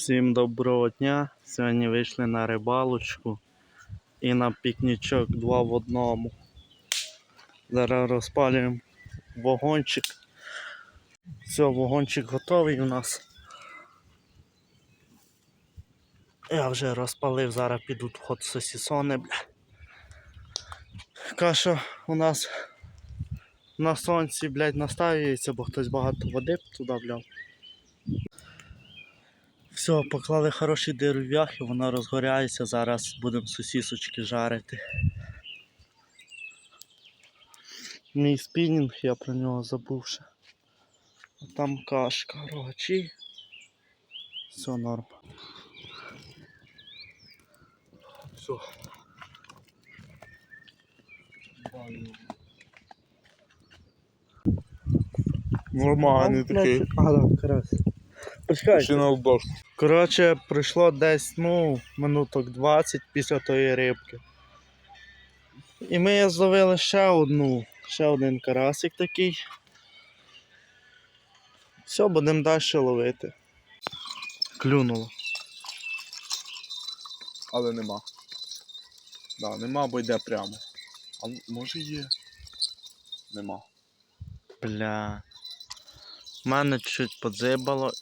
Всім доброго дня. Сьогодні вийшли на рибалочку і на пікнічок два в одному. Зараз розпалюємо вогончик. Все, вогончик готовий у нас. Я вже розпалив, зараз підуть ход сосісони, бля. Каша у нас на сонці, блядь, настаюється, бо хтось багато води туди вляв. Все, поклали хороші дерев'яхи, вона розгоряється, зараз будемо сосісочки жарити. Мій спінінг, я про нього забув ще. А Там кашка, рогачі. Все норм. Все. Нормальний такий. А, да, карась. Почекай. Ще. Коротше, пройшло десь, ну, минуток 20 після тої рибки. І ми зловили ще одну, ще один карасик такий. Все, будемо далі ловити. Клюнуло. Але нема. Да, нема, бо йде прямо. А може є. Нема. Бля. У мене чуть подзибало.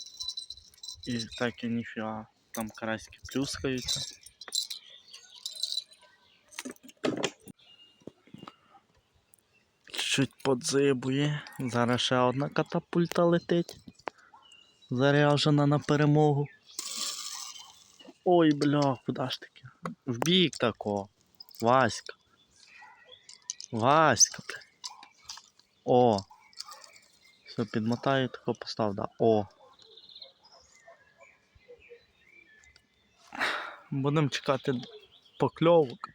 І так і ніфіга. Там караськи плюскаються. Чуть подзибує. Зараз ще одна катапульта летить. Заряджена на перемогу. Ой, бля, куди ж таки? В бік тако. Васька. Васька, бля. О. Все, підмотаю, тако постав, да. О. Будемо чекати покльовок.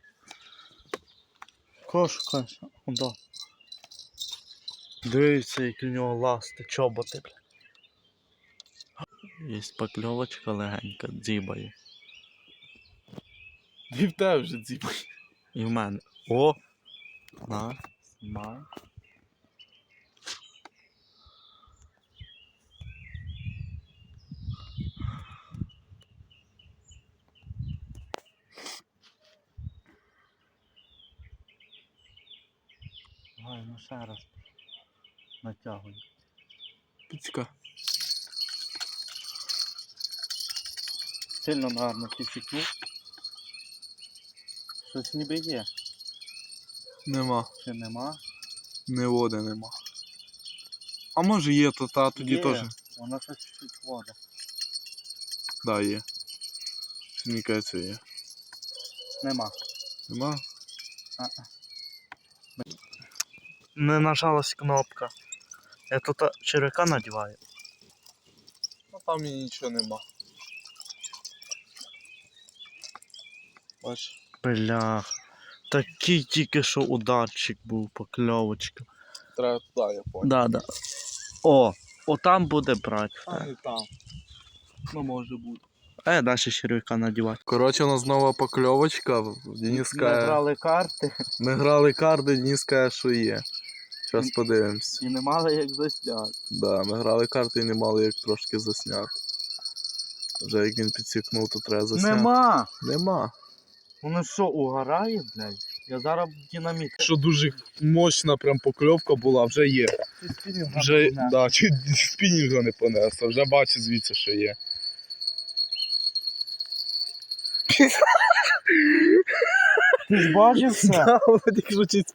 Кош, кош, да. Дивіться, як у нього ласти, чоботи, бля. Є покльовочка легенька, дзібає. І в тебе вже дзіпа. І в мене. О! На, знімай. Ну ще раз. Натягуй. Піцька. Сильно гарно підсікнув. Щось ніби є. Нема. Чи нема? Не води нема. А може є, то та тоді Є. теж. Вона щось чуть вода. Да, є. Мені кажеться, є. Нема. Нема? Не нажалась кнопка. Я тут а, червяка надіваю. Ну там і нічого нема. Бач. Бля. Такий тільки що ударчик був, покльовочка. Треба туди, я понял. Да, да. О, отам буде брати. А не там. Ну може бути. Е, далі червяка надівати. Коротше, у нас нова покльовочка. Денис Ми грали карти ми грали карти, Денис каже, що є. Зараз подивимось. і не мали як засняти. Да, ми грали карти і не мали як трошки засняти. Вже як він підсікнув, то треба засняти. Нема! Нема. Воно що, угорає, блядь? Я зараз динаміт. Що дуже мощна прям покльовка була, вже є. Вже да, чуть спінінга не понесла, вже бачу звідси, що є. Ти ж бачив це? Да, вона тільки що чуть.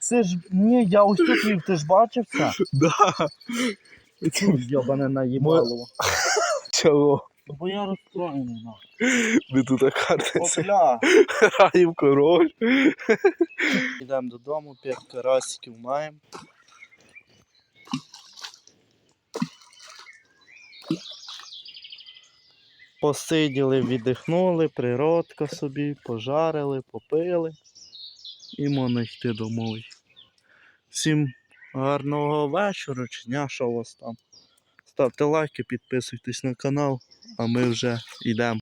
Це ж ні, я ось тут вів, ти ж бачив це? Да. Йобане наїбалово. Чого? Бо я розстроєний нахуй. Ми тут карти Опля. бля. король. Йдемо додому, п'ять карасиків маємо. Посиділи, віддихнули, природка собі, пожарили, попили і можна йти домой. Всім гарного вечора чи дня, що у вас там. Ставте лайки, підписуйтесь на канал, а ми вже йдемо.